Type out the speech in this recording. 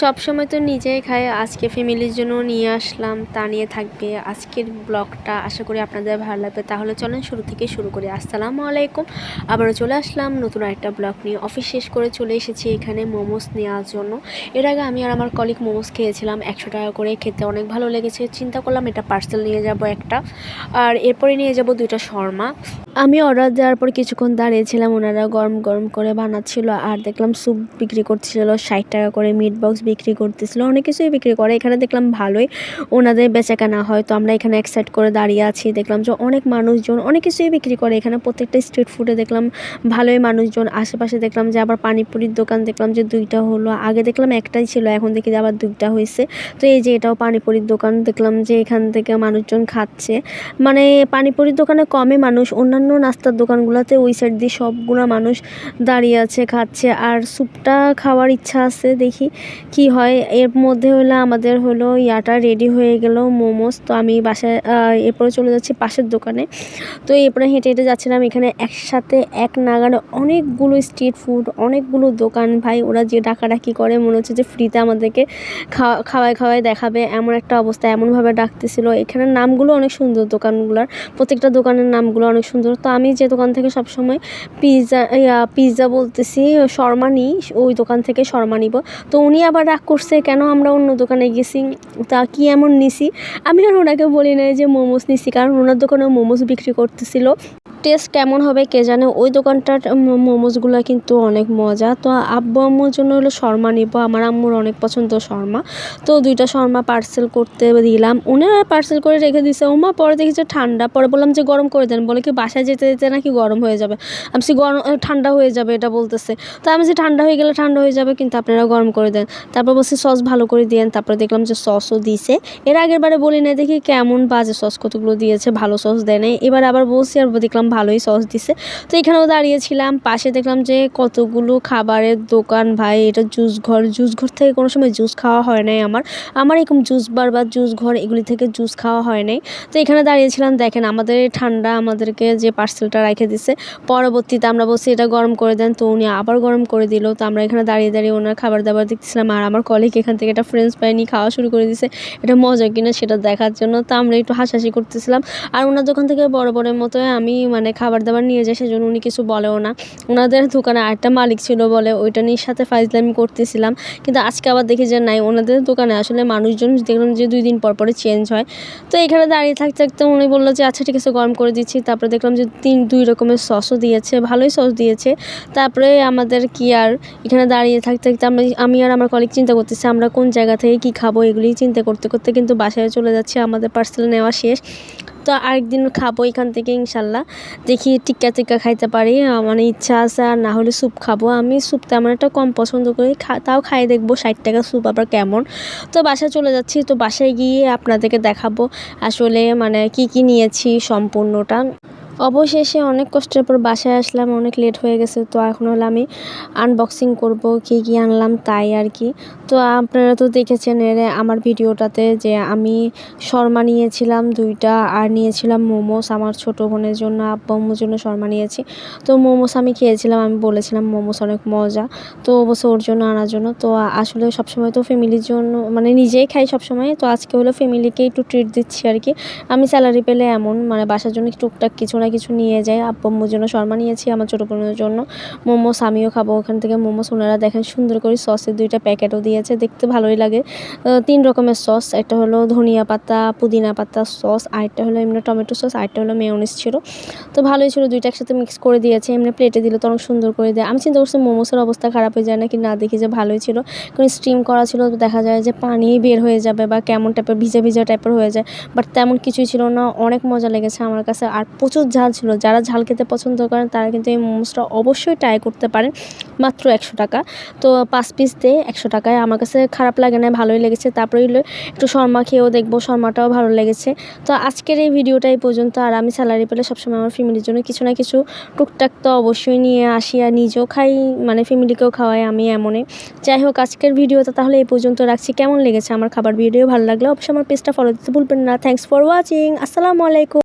সব সময় তো নিজেই খাই। আজকে ফ্যামিলির জন্য নিয়ে আসলাম, তা নিয়ে থাকবে। আজকের ব্লগটা আশা করি আপনাদের ভালো লাগবে। তাহলে চলেন শুরু থেকে শুরু করি। আসসালামু আলাইকুম। আবারও চলে আসলাম নতুন একটা ব্লগ নিয়ে। অফিস শেষ করে চলে এসেছি এখানে মোমোস নেওয়ার জন্য। এর আগে আমি আর আমার কলিগ মোমোস খেয়েছিলাম। একশো টাকা করে খেতে অনেক ভালো লেগেছে। চিন্তা করলাম এটা পার্সেল নিয়ে যাব একটা। আর এরপরে নিয়ে যাব দুইটা শর্মা। আমি অর্ডার দেওয়ার পর কিছুক্ষণ দাঁড়িয়েছিলাম। ওনারা গরম গরম করে বানাচ্ছিল। আর দেখলাম স্যুপ বিক্রি করছিল। ষাট টাকা করে মিট বক্স বিক্রি করতেছিল। অনেক কিছুই বিক্রি করে। এখানে দেখলাম ভালোই ওনাদের বেচাকেনা হয়। তো আমরা এখানে এক সাইড করে দাঁড়িয়ে আছি। দেখলাম যে অনেক মানুষজন অনেক কিছুই বিক্রি করে। এখানে প্রত্যেকটা স্ট্রিট ফুডে দেখলাম ভালোই মানুষজন। আশেপাশে দেখলাম যে আবার পানিপুরির দোকান দেখলাম যে দুইটা হলো। আগে দেখলাম একটাই ছিল, এখন দেখি যে আবার দুইটা হয়েছে তো এই যে এটাও পানিপুরির দোকান। দেখলাম যে এখান থেকে মানুষজন খাচ্ছে। মানে পানিপুরির দোকানে কমে মানুষ। অন্যান্য নাস্তার দোকানগুলোতে ওই সাইড দিয়ে সবগুলো মানুষ দাঁড়িয়ে আছে, খাচ্ছে। আর স্যুপটা খাওয়ার ইচ্ছা আছে দেখি কি হয়? এর মধ্যে হলো আমাদের হলো ইয়াটা রেডি হয়ে গেল মোমোস। তো আমি বাসায় এরপরে চলে যাচ্ছি পাশের দোকানে। তো এরপরে হেঁটে হেঁটে যাচ্ছিলাম এখানে একসাথে এক নাগারে অনেকগুলো স্ট্রিট ফুড অনেকগুলো দোকান। ভাই, ওরা যে ডাকাডাকি করে, মনে হচ্ছে যে ফ্রিতে আমাদেরকে খাওয়া খাওয়ায় খাওয়ায় দেখাবে। এমন একটা অবস্থা, এমনভাবে ডাকতেছিল। এখানের নামগুলো অনেক সুন্দর, দোকানগুলোর। প্রত্যেকটা দোকানের নামগুলো অনেক সুন্দর। তো আমি যে দোকান থেকে সবসময় পিৎজা পিৎজা বলতেছি, শর্মা নিই ওই দোকান থেকে শর্মা নিব। তো উনি আবার রাগ করছে, কেন আমরা অন্য দোকানে গেছি, তা কি এমন নিছি? আমি আর ওনাকে বলি নাই যে মোমোস নিছি, কারণ ওনার দোকানেও মোমোস বিক্রি করতেছিল। টেস্ট কেমন হবে কে জানে ওই দোকানটার মো- মোমোসগুলো কিন্তু অনেক মজা। তো আব্বু আম্মুর জন্য হলো শর্মা নিব আমার আম্মুর অনেক পছন্দ শর্মা। তো দুইটা শর্মা পার্সেল করতে দিলাম। উনি পার্সেল করে রেখে দিছে ওমা পরে দেখি যে ঠান্ডা পরে বললাম যে গরম করে দেন বলে কি বাসায় যেতে যেতে নাকি গরম হয়ে যাবে? আমি বলছি, গরম ঠান্ডা হয়ে যাবে এটা বলতেছে। তো আমি যে ঠান্ডা হয়ে গেলে ঠান্ডা হয়ে যাবে কিন্তু আপনারা গরম করে দেন। তারপর বলছি সস ভালো করে দিয়েন তারপরে দেখলাম যে সসও দিছে। এর আগের বারে বলি না দেখি কেমন বাজে সস কতগুলো দিয়েছে? ভালো সস দেয় নাই। এবার আবার বলছি আর দেখলাম ভালোই সস দিছে। তো এখানেও দাঁড়িয়েছিলাম, পাশে দেখলাম যে কতগুলো খাবারের দোকান, ভাই, এটা জুস ঘর। জুস ঘর থেকে কোনো সময় জুস খাওয়া হয় নাই আমার। আমার এরকম জুস বার বা জুস ঘর, এগুলি থেকে জুস খাওয়া হয় নাই। তো এখানে দাঁড়িয়েছিলাম, দেখেন আমাদের ঠান্ডা আমাদেরকে যে পার্সেলটা রেখে দিছে, পরবর্তীতে আমরা বলছি এটা গরম করে দেন। তো উনি আবার গরম করে দিল। তো আমরা এখানে দাঁড়িয়ে দাঁড়িয়ে ওনার খাবার দাবার দেখতেছিলাম, আর আমার কলিগ এখান থেকে একটা ফ্রেঞ্চ ফ্রাই নিয়ে খাওয়া শুরু করে দিছে। এটা মজা কিনা সেটা দেখার জন্য। তো আমরা একটু হাসাহাসি করতেছিলাম। আর ওনার দোকান থেকে বড় বড়ের মতো আমি মানে খাবার দাবার নিয়ে যাই সেজন্য উনি কিছু বলেও না। ওনাদের দোকানে আরেকটা মালিক ছিল বলে ওইটা নিয়ে সাথে ফাইজলামি করতেছিলাম। কিন্তু আজকে আবার দেখি যে নাই ওনাদের দোকানে আসলে মানুষজন দেখলাম যে দুই দিন পর পরে চেঞ্জ হয়। তো এখানে দাঁড়িয়ে থাকতে থাকতে উনি বলল যে আচ্ছা ঠিক আছে, গরম করে দিচ্ছি। তারপরে দেখলাম যে তিন, দুই রকমের সসও দিয়েছে, ভালোই সস দিয়েছে। তারপরে আমাদের কি আর, এখানে দাঁড়িয়ে থাকতে থাকতে আমরা আমি আর আমার কলিগ চিন্তা করতেছি, আমরা কোন জায়গা থেকে কি খাব, এগুলি চিন্তা করতে করতে কিন্তু বাসায় চলে যাচ্ছে, আমাদের পার্সেল নেওয়া শেষ। তো আরেকদিন খাব এখান থেকে ইনশাল্লাহ। দেখি টিক্কা টিক্কা খাইতে পারি মানে ইচ্ছা আছে আর না হলে স্যুপ খাব। আমি স্যুপ তেমন একটা কম পছন্দ করি তাও খাই দেখব ষাট টাকা স্যুপ আবার কেমন। তো বাসায় চলে যাচ্ছি, তো বাসায় গিয়ে আপনাদেরকে দেখাবো আসলে মানে কি কি নিয়েছি সম্পূর্ণটা। অবশেষে অনেক কষ্টের পর বাসায় আসলাম, অনেক লেট হয়ে গেছে, তো এখন হলো আমি আনবক্সিং করব, কি কি আনলাম তাই আর কি। তো আপনারা তো দেখেছেন এর, আমার ভিডিওটাতে যে আমি শর্মা নিয়েছিলাম, দুইটা, আর নিয়েছিলাম মোমোস, আমার ছোট বোনের জন্য, আব্বু আম্মুর জন্য শর্মা নিয়েছি। তো মোমোস আমি খেয়েছিলাম, আমি বলেছিলাম মোমোস অনেক মজা, তো অবশ্য ওর জন্য আনার জন্য। তো আসলে সবসময় তো ফ্যামিলির জন্য মানে নিজেই খাই সবসময়, তো আজকে হলো ফ্যামিলিকে একটু ট্রিট দিচ্ছি আর কি। আমি স্যালারি পেলে এমন মানে বাসার জন্য টুকটাক কিছু না কিছু নিয়ে যাই আব্বু জন্য শর্মা নিয়েছি, আমার ছোটো বোনের জন্য। মোমোস আমিও খাব, ওখান থেকে মোমোস ওনারা দেখেন সুন্দর করে সসের দুইটা প্যাকেটও দিয়েছে, দেখতে ভালোই লাগে। তিন রকমের সস, একটা হলো ধনিয়া পাতা, পুদিনা পাতা সস আরেকটা হলো এমনি টমেটো সস আরেকটা হলো মেয়নিস ছিল। তো ভালোই ছিল, দুইটা একসাথে মিক্স করে দিয়েছে, এমনি প্লেটে দিলে তো অনেক সুন্দর করে দেয়। আমি চিন্তা করছি মোমোসের অবস্থা খারাপ হয়ে যায় নাকি, না দেখি যে ভালোই ছিল। কারণ স্টিম করা ছিল দেখা যায় যে পানি বের হয়ে যাবে বা কেমন টাইপের ভিজা ভিজা টাইপের হয়ে যায়। বাট তেমন কিছুই ছিল না, অনেক মজা লেগেছে আমার কাছে, আর প্রচুর ঝাল ছিল। যারা ঝাল খেতে পছন্দ করেন, তারা কিন্তু এই মোমোসটা অবশ্যই ট্রাই করতে পারেন। মাত্র একশো টাকা। তো পাঁচ পিস দিয়ে একশো টাকায়। আমার কাছে খারাপ লাগে না, ভালোই লেগেছে। তারপরে একটু শর্মা খেয়েও দেখব, শর্মাটাও ভালো লেগেছে। তো আজকের এই ভিডিওটা এই পর্যন্ত। আর আমি স্যালারি পেলে সবসময় আমার ফ্যামিলির জন্য কিছু না কিছু টুকটাক তো অবশ্যই নিয়ে আসি আর নিজেও খাই মানে ফ্যামিলিকেও খাওয়াই আমি এমনই। যাই হোক, আজকের ভিডিওটা তাহলে এই পর্যন্ত রাখছি। কেমন লেগেছে? আমার খাবার ভিডিও ভালো লাগলে অবশ্যই আমার পেজটা ফলো দিতে ভুলবেন না। থ্যাংকস ফর ওয়াচিং আসসালামু আলাইকুম।